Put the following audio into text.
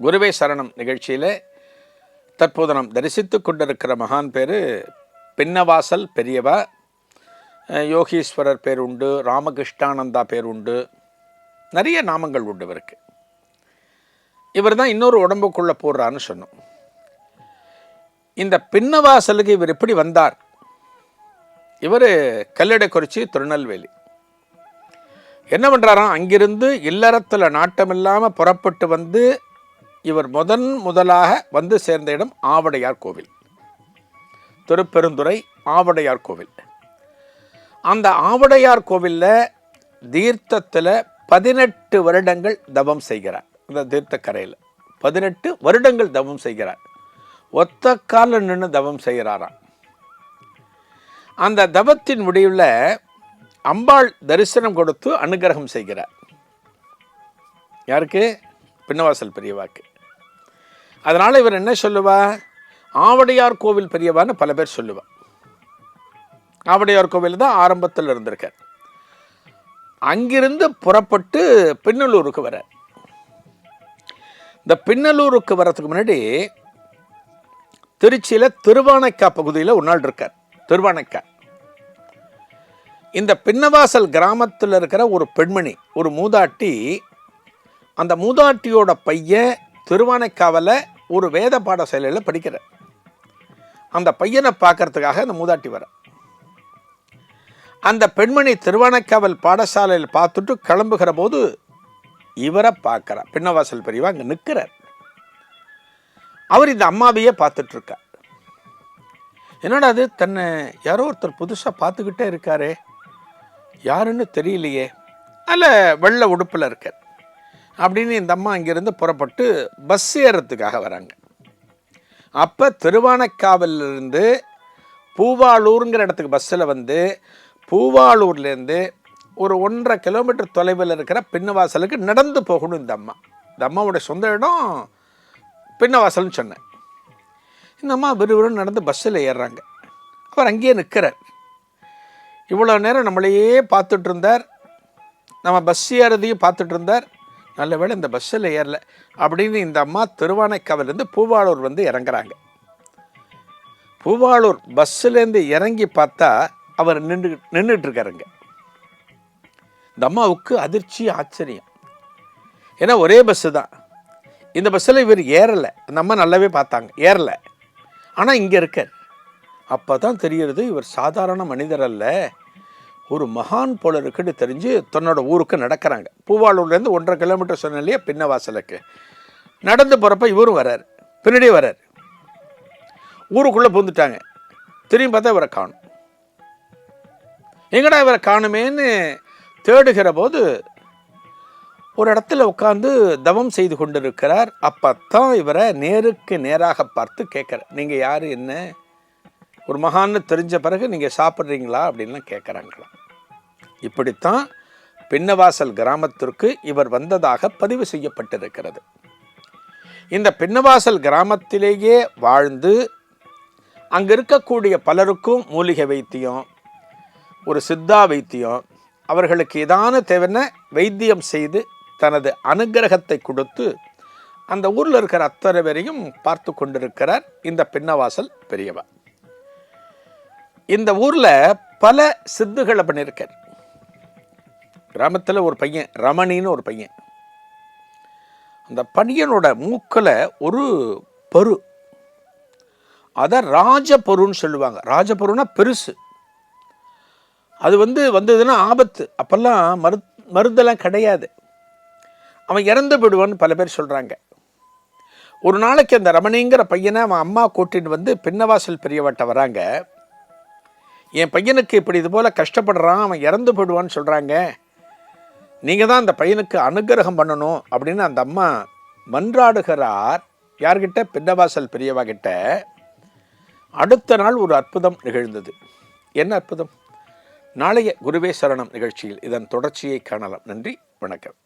குருவே சரணம் நிகழ்ச்சியில் தற்போது நாம் தரிசித்து கொண்டிருக்கிற மகான் பேர் பின்னவாசல் பெரியவா யோகீஸ்வரர் பேர் உண்டு ராமகிருஷ்ணானந்தா பேர் உண்டு நிறைய நாமங்கள் உண்டு இவருக்கு. இவர் தான் இன்னொரு உடம்புக்குள்ளே போடுறான்னு சொன்னோம். இந்த பின்னவாசலுக்கு இவர் எப்படி வந்தார்? இவர் கல்லடைக்குறிச்சி திருநெல்வேலி. என்ன பண்ணுறாராம் அங்கிருந்து இல்லறத்தில் நாட்டமில்லாமல் புறப்பட்டு வந்து இவர் முதன் முதலாக வந்து சேர்ந்த இடம் ஆவடையார் கோவில். திருப்பெருந்துறை ஆவடையார் கோவில். அந்த ஆவடையார் கோவிலில் தீர்த்தத்தில் பதினெட்டு வருடங்கள் தவம் செய்கிறார். அந்த தீர்த்தக்கரையில் பதினெட்டு வருடங்கள் தவம் செய்கிறார். ஒத்த கால நின்று தவம் செய்கிறாராம். அந்த தவத்தின் முடிவில் அம்பாள் தரிசனம் கொடுத்து அனுகிரகம் செய்கிறார். யாருக்கு? பின்னவாசல் பெரியவாக்கு. அதனால் இவர் என்ன சொல்லுவா? ஆவடையார் கோவில் பெரியவான்னு பல பேர் சொல்லுவா. ஆவடையார் கோவில் தான் ஆரம்பத்தில் இருந்திருக்கார். அங்கிருந்து புறப்பட்டு பின்னலூருக்கு வர இந்த பின்னலூருக்கு வரத்துக்கு முன்னாடி திருச்சியில் திருவானைக்கா பகுதியில் ஒரு நாள் இருக்கார். திருவானைக்கா. இந்த பின்னவாசல் கிராமத்தில் இருக்கிற ஒரு பெண்மணி ஒரு மூதாட்டி அந்த மூதாட்டியோட பையன் திருவானைக்காவில் ஒரு வேத பாடசாலையில் படிக்கிறார் அந்த பையனை பார்க்கறதுக்காக அந்த மூதாட்டி வர. அந்த பெண்மணி திருவானைக்காவல் பாடசாலையில் பார்த்துட்டு கிளம்புகிற போது இவரை பார்க்குறார் பின்னவாசல் பெரியவா அங்கே நிற்கிறார் அவர் இந்த அம்மாவையே பார்த்துட்ருக்கார் என்னடா அது தன்னை யாரோ ஒருத்தர் புதுசாக பார்த்துக்கிட்டே இருக்காரே. யாருன்னு தெரியலையே. அல்ல வெள்ளை உடுப்பில் இருக்கார். அப்படின்னு இந்த அம்மா அங்கேருந்து புறப்பட்டு பஸ் ஏறத்துக்காக வராங்க. அப்போ திருவானைக்காவிலிருந்து பூவாளூருங்கிற இடத்துக்கு பஸ்ஸில் வந்து பூவாளூர்லேருந்து ஒரு ஒன்றரை கிலோமீட்டர் தொலைவில் இருக்கிற பின்னவாசலுக்கு நடந்து போகணும் இந்த அம்மா. இந்த அம்மாவுடைய சொந்த இடம் பின்னவாசல்னு சொன்னேன். இந்த அம்மா விறுவிறுன்னு நடந்து பஸ்ஸில் ஏறுறாங்க. அவர் அங்கேயே நிற்கிறார். இவ்வளோ நேரம் நம்மளையே பார்த்துட்டு இருந்தார். நம்ம பஸ் ஏறதையும் பார்த்துட்டு இருந்தார். நல்ல வேளை இந்த பஸ்ஸில் ஏறல. அப்படின்னு இந்த அம்மா திருவானைக்காவிலேருந்து பூவாளூர் வந்து இறங்குறாங்க. பூவாளூர் பஸ்ஸுலேருந்து இறங்கி பார்த்தா அவர் நின்று நின்றுட்டு இருக்காருங்க இந்த அம்மாவுக்கு அதிர்ச்சி ஆச்சரியம். ஏன்னா ஒரே பஸ்ஸு தான். இந்த பஸ்ஸில் இவர் ஏறலை. அந்த அம்மா நல்லாவே பார்த்தாங்க. ஏறலை. ஆனால் இங்கே இருக்கார். அப்போ தான் தெரிகிறது இவர் சாதாரண மனிதர் அல்ல. ஒரு மகான் போல இருக்குன்னு தெரிஞ்சு தன்னோட ஊருக்கு நடக்கிறாங்க. பூவாளூர்லேருந்து ஒன்றரை கிலோமீட்டர் சொன்ன இல்லையா பின்னவாசலுக்கு. நடந்து போகிறப்ப இவரும் வரார் பின்னாடியே வரார் ஊருக்குள்ளே பூந்துட்டாங்க திரும்பி பார்த்தா இவரை காணும். எங்கடா இவரை காணுமேன்னு தேடுகிற போது ஒரு இடத்துல உட்காந்து தவம் செய்து கொண்டிருக்கிறார். தான் இவரை நேருக்கு நேராக பார்த்து கேட்குறார். நீங்கள் யார் என்ன? ஒரு மகான்னு தெரிஞ்ச பிறகு நீங்கள் சாப்பிட்றீங்களா அப்படின்லாம் கேட்குறாங்களாம் இப்படித்தான் பின்னவாசல் கிராமத்திற்கு இவர் வந்ததாக பதிவு செய்யப்பட்டிருக்கிறது. இந்த பின்னவாசல் கிராமத்திலேயே வாழ்ந்து அங்கே இருக்கக்கூடிய பலருக்கும் மூலிகை வைத்தியம் ஒரு சித்தா வைத்தியம் அவர்களுக்கு ஏதான தேவைன வைத்தியம் செய்து தனது அனுகிரகத்தை கொடுத்து அந்த ஊரில் இருக்கிற அத்தனை பேரையும் பார்த்து கொண்டிருக்கிறார் இந்த பின்னவாசல் பெரியவர். இந்த ஊரில் பல சித்துகளை பண்ணியிருக்கார் கிராமத்தில் ஒரு பையன் ரமணின்னு ஒரு பையன். அந்த பையனோட மூக்கில் ஒரு பரு. அதை ராஜபொருன்னு சொல்லுவாங்க. ராஜபொருன்னா பெருசு. அது வந்து வந்ததுன்னா ஆபத்து. அப்போல்லாம் மரு மருந்தெல்லாம் கிடையாது. அவன் இறந்து போயிடுவான்னு பல பேர் சொல்கிறாங்க ஒரு நாளைக்கு அந்த ரமணிங்கிற பையனை அவன் அம்மா கூட்டின்னு வந்து பின்னவாசல் பெரியவட்ட வராங்க. என் பையனுக்கு இப்படி இது போல் கஷ்டப்படுறான் அவன் இறந்து போயிடுவான்னு சொல்கிறாங்க நீங்கள் தான் அந்த பையனுக்கு அனுகிரகம் பண்ணணும் அப்படின்னு அந்த அம்மா மன்றாடுகிறார். யார்கிட்ட? பின்னவாசல் பெரியவா கிட்ட. அடுத்த நாள் ஒரு அற்புதம் நிகழ்ந்தது. என்ன அற்புதம்? நாளைய குருவே சரணம் நிகழ்ச்சியில் இதன் தொடர்ச்சியை காணலாம். நன்றி வணக்கம்.